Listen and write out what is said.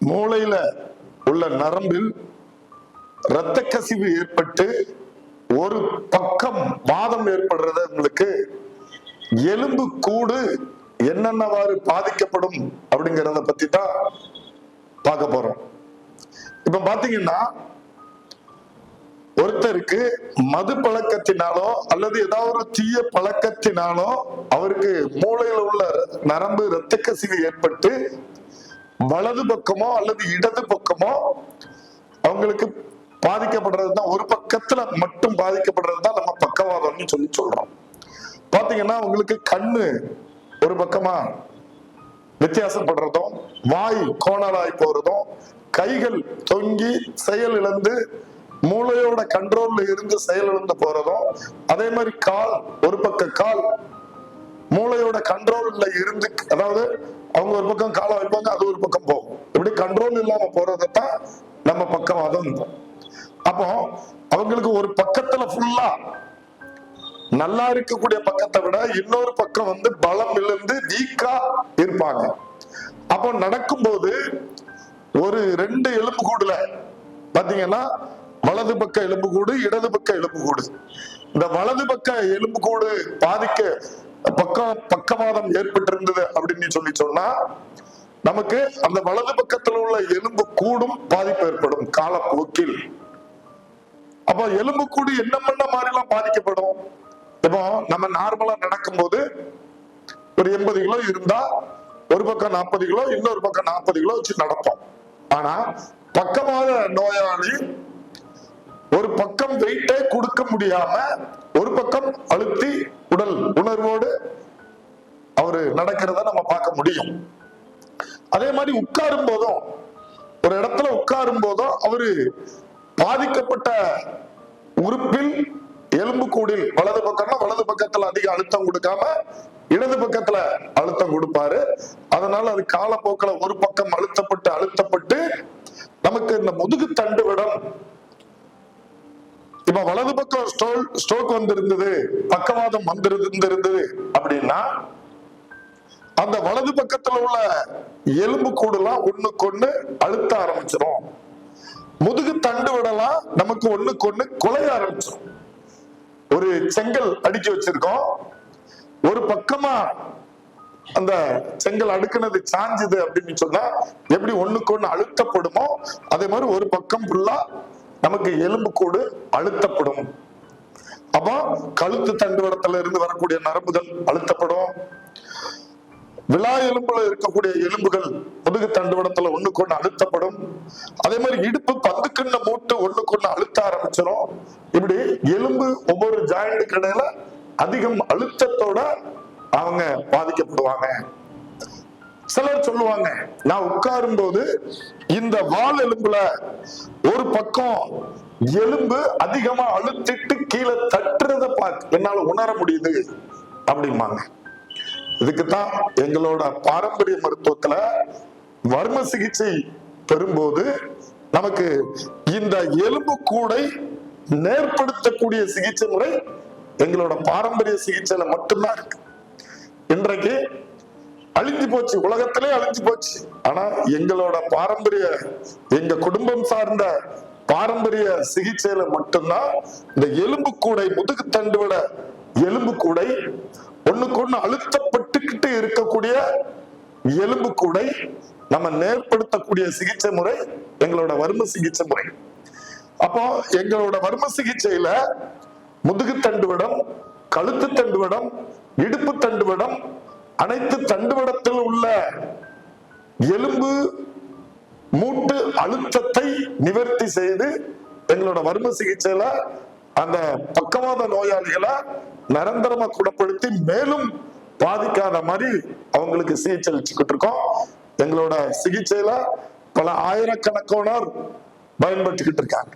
மூளையில உள்ள நரம்பில் இரத்த கசிவு ஏற்பட்டு ஒரு பக்கம் வாதம் ஏற்படுறது உங்களுக்கு. எலும்பு கூடு என்னென்னவாறு பாதிக்கப்படும் அப்படிங்கறத பத்தி தான் பார்க்க போறோம். இப்ப பாத்தீங்கன்னா ஒருத்தருக்கு மது பழக்கத்தினாலோ அல்லது ஏதாவது ஒரு தீய பழக்கத்தினாலோ அவருக்கு மூளையில உள்ள நரம்பு இரத்த கசிவு ஏற்பட்டு வலது பக்கமோ அல்லது இடது பக்கமோ அவங்களுக்கு பாதிக்கப்படுறது தான். ஒரு பக்கத்துல மட்டும் பாதிக்கப்படுறது தான் நம்ம பக்கவாதம்னு சொல்லி சொல்றோம். பாத்தீங்கன்னா உங்களுக்கு கண்ணு ஒரு பக்கமா வித்தியாசப்படுறதும் வாய் கோணலாய் போறதும் கைகள் தொங்கி செயல் இழந்து மூளையோட கண்ட்ரோல்ல இருந்து செயல் இழந்து போறதும் அதே மாதிரி கால் ஒரு பக்க கால் மூளையோட கண்ட்ரோல்ல இருந்து அதாவது அவங்க ஒரு பக்கம் காலம் வைப்பாங்க அது ஒரு பக்கம் போகும். இப்படி கண்ட்ரோல் இல்லாம போறதைத்தான் நம்ம பக்கவாதம் அப்போ அவங்களுக்கு ஒரு பக்கத்துல ஃபுல்லா நல்லா இருக்கக்கூடிய பக்கத்தை விட இன்னொரு பக்கம் வந்து பலம் இழந்து வீக்கா இருப்பாங்க. அப்போ நடக்கும்போது ஒரு ரெண்டு எலும்பு கூடுல. பாத்தீங்கன்னா வலது பக்க எலும்பு கூடு இடது பக்க எலும்பு கூடு. இந்த வலது பக்க எலும்பு கூடு பாதிக்க பக்கம் பக்கவாதம் ஏற்பட்டிருந்தது அப்படின்னு சொல்லி சொன்னா நமக்கு அந்த வலது பக்கத்துல உள்ள எலும்பு கூடும் பாதிப்பு ஏற்படும் காலப்போக்கில். அப்ப எலும்பு கூடு என்ன பண்ண மாதிரி எல்லாம் பாதிக்கப்படும்? இப்போ நம்ம நார்மலா நடக்கும்போது ஒரு எண்பது கிலோ இருந்தா ஒரு பக்கம் நாற்பது கிலோ இன்னொரு பக்கம் நாற்பது கிலோ வச்சு நடப்போம். ஆனா பக்கவாத நோயாளி ஒரு பக்கம் வெயிட்டே கொடுக்க முடியாம ஒரு பக்கம் அழுத்தி உடல் உணர்வோடு அவரு நடக்கிறத நம்ம பார்க்க முடியும். அதே மாதிரி உட்காரும் போதும் ஒரு இடத்துல உட்காரும் போதும் அவரு பாதிக்கப்பட்ட உறுப்பில் எலும்பு கூடில் வலது பக்கம்னா வலது பக்கத்துல அதிக அழுத்தம் கொடுக்காம இடது பக்கத்துல அழுத்தம் கொடுப்பாரு. அதனால அது காலப்போக்கில் ஒரு பக்கம் அழுத்தப்பட்டு அழுத்தப்பட்டு நமக்கு இந்த முதுகு தண்டு விடம் இப்ப வலது பக்கம் ஸ்டோல் ஸ்ட்ரோக் வந்திருந்தது பக்கவாதம் வந்திருந்திருந்தது அப்படின்னா அந்த வலது பக்கத்துல உள்ள எலும்பு கூடுலாம் ஒண்ணுக்கு ஒண்ணு அழுத்த ஆரம்பிச்சிடும் முதுகு தண்டு விடலாம் நமக்கு ஒண்ணுக்கு ஒண்ணு குலைய ஆரம்பிச்சிடும் ஒரு செங்கல் அடுக்கி வச்சிருக்கோம். ஒரு பக்கமா அந்த செங்கல் அடுக்குனது சாஞ்சுது அப்படின்னு சொன்னா எப்படி ஒண்ணுக்கு ஒண்ணு அழுத்தப்படுமோ அதே மாதிரி ஒரு பக்கம் ஃபுல்லா நமக்கு எலும்பு கூடு அழுத்தப்படும். அப்போ கழுத்து தண்டுவடத்துல இருந்து வரக்கூடிய நரம்புகள் அழுத்தப்படும். விழா எலும்புல இருக்கக்கூடிய எலும்புகள் முதுகு தண்டுவடத்துல ஒண்ணுக்கு ஒண்ணு அழுத்தப்படும். அதே மாதிரி இடுப்பு பந்துக்கண்ண மூட்டு ஒண்ணுக்கு ஒண்ணு அழுத்த ஆரம்பிச்சிடும் இப்படி எலும்பு ஒவ்வொரு ஜாயிண்ட்டுக்கு இடையில அதிகம் அழுத்தத்தோட அவங்க பாதிக்கப்படுவாங்க. சிலர் சொல்லுவாங்க நான் உட்காரும் போது இந்த வால் எலும்புல ஒரு பக்கம் எலும்பு அதிகமா அழுத்திட்டு கீழே தட்டுறத பார்க்க என்னால உணர முடியுது அப்படிம்பாங்க. இதுக்குத்தான் எங்களோட பாரம்பரிய மருத்துவத்துல வர்ம சிகிச்சை பெறும்போது நமக்கு இந்த எலும்பு கூடை நேர்படுத்தக்கூடிய சிகிச்சை முறை எங்களோட பாரம்பரிய சிகிச்சையில மட்டும்தான் இருக்கு. இன்றைக்கு அழிஞ்சு போச்சு உலகத்திலே அழிஞ்சு போச்சு ஆனா எங்களோட பாரம்பரிய எங்க குடும்பம் சார்ந்த பாரம்பரிய சிகிச்சையில மட்டும்தான் இந்த எலும்பு கூடை முதுகு தண்டு விட எலும்பு கூடை ஒண்ணுக்கு ஒண்ணு அழுத்தப்பட்டுக்கிட்டு இருக்கக்கூடிய எலும்பு கூடை நம்ம நேர்படுத்தக்கூடிய சிகிச்சை முறை எங்களோட வர்ம சிகிச்சை முறை. அப்போ எங்களோட வர்ம சிகிச்சையில முதுகு தண்டுவிடம் கழுத்து தண்டுவிடம் இடுப்பு தண்டுவடம் அனைத்து தண்டுவடத்தில் உள்ள எலும்பு மூட்டு அழுத்தத்தை நிவர்த்தி செய்து எங்களோட வர்ம சிகிச்சையில அந்த பக்கவாத நோயாளிகளை நிரந்தரமா குணப்படுத்தி மேலும் பாதிக்காத மாதிரி அவங்களுக்கு சிகிச்சை அளிச்சுக்கிட்டு இருக்கோம். எங்களோட சிகிச்சையில பல ஆயிரக்கணக்கானோர் பயன்பட்டுக்கிட்டு இருக்காங்க.